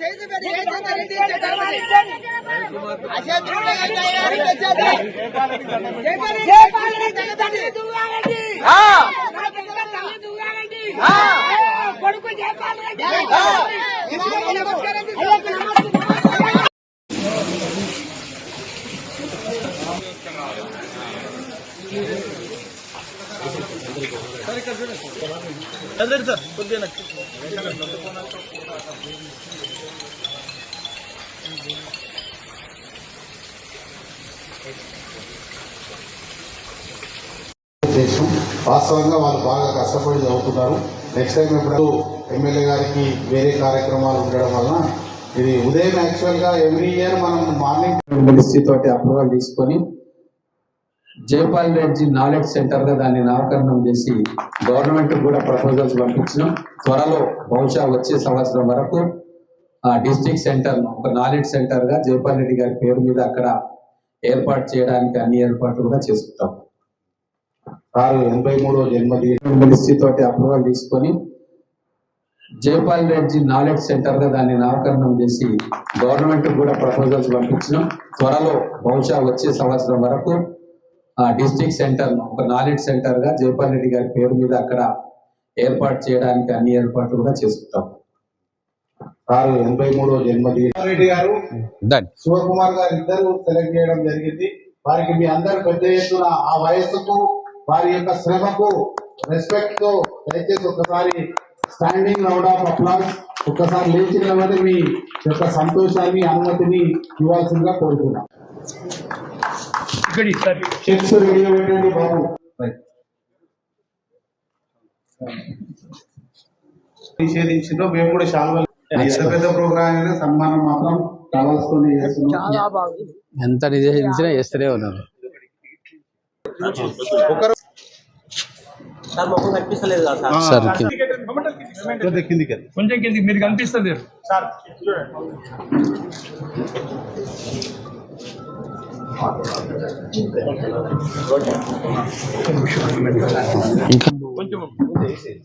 రెడ్డికి నరేందర్ రెడ్డికి చాలకు చలవండి బిడ్డ సార్ జయపాల్ వాస్తవంగా వాళ్ళు బాగా కష్టపడి చదువుతున్నారు. నెక్స్ట్ టైం ఇప్పుడు ఎమ్మెల్యే గారికి వేరే కార్యక్రమాలు ఉండడం వలన ఇది ఉదయం యాక్చువల్గా ఎవ్రీ ఇయర్ మనం మార్నింగ్ మినిస్ట్రీ తోటి అప్రూవల్ తీసుకొని జైపాల్ రెడ్డి నాలెడ్జ్ సెంటర్గా దాన్ని నామకరణం చేసి గవర్నమెంట్ కూడా ప్రపోజల్స్ పంపించినాం. త్వరలో బహుశా వచ్చే సంవత్సరం వరకు ఆ డిస్ట్రిక్ట్ సెంటర్ ఒక నాలెడ్జ్ సెంటర్గా జైపాల్ రెడ్డి గారి పేరు మీద అక్కడ ఏర్పాటు చేయడానికి అన్ని ఏర్పాట్లు కూడా చేసుకుంటాం సార్ ఎనభై మూడో జన్మదిన తోటి అప్రూవల్ తీసుకొని జైపాల్ రెడ్డి నాలెడ్జ్ సెంటర్గా దాన్ని నామకరణం చేసి గవర్నమెంట్ కూడా ప్రపోజల్స్ పంపించినాం. త్వరలో బహుశా వచ్చే సంవత్సరం వరకు ఆ డిస్ట్రిక్ట్ సెంటర్ ఒక నాలెడ్జ్ సెంటర్గా జైపాల్ రెడ్డి గారి పేరు మీద అక్కడ ఏర్పాటు చేయడానికి అన్ని ఏర్పాట్లు కూడా చేసుకుంటాం సార్ ఎనభై మూడో జన్మదిన రెడ్డి గారు శివకుమార్ గారు ఇద్దరు సెలెక్ట్ చేయడం జరిగింది. వారికి మీ అందరు పెద్ద ఎత్తున ఆ వయస్సుకు వారి యొక్క శ్రమకు రెస్పెక్ట్తో దయచేసి ఒకసారి స్టాండింగ్ రౌండ్ ఆఫ్ అప్లాస్ ఒక్కసారి లేచి నిలబడి మీ యొక్క సంతోషాన్ని అనుమతిని ఇవ్వాల్సిందిగా కోరుతున్నాం. చెక్స్ రెడీ పెట్టండి బాబు. నిషేధించిందో మేము కూడా చాలా ఎంత పెద్ద ప్రోగ్రామ్ అయినా సన్మానం మాత్రం కావాల్సుకొని చేస్తున్నాం. ఎంత నిషేధించినా చేస్తూనే ఉన్నారు సార్ కొంచెం కిందికి మీరు కనిపిస్తుంది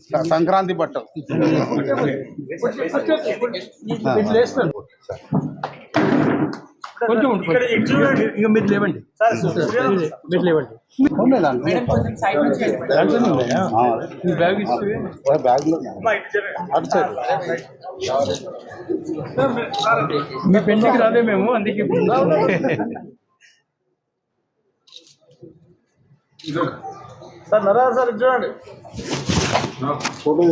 ఇంకా సంక్రాంతి బట్టలు. కొంచెం. ఇక మీరు లేవండి. మీరు లేవండి. దాంట్లోనే ఉన్నాయా? మీ బ్యాగ్ ఇస్తే. బ్యాగ్లో అటు సైడ్. మీ పెళ్ళికి రాలే మేము అందుకే. సార్ నరా సార్ చూడండి. ఫోటో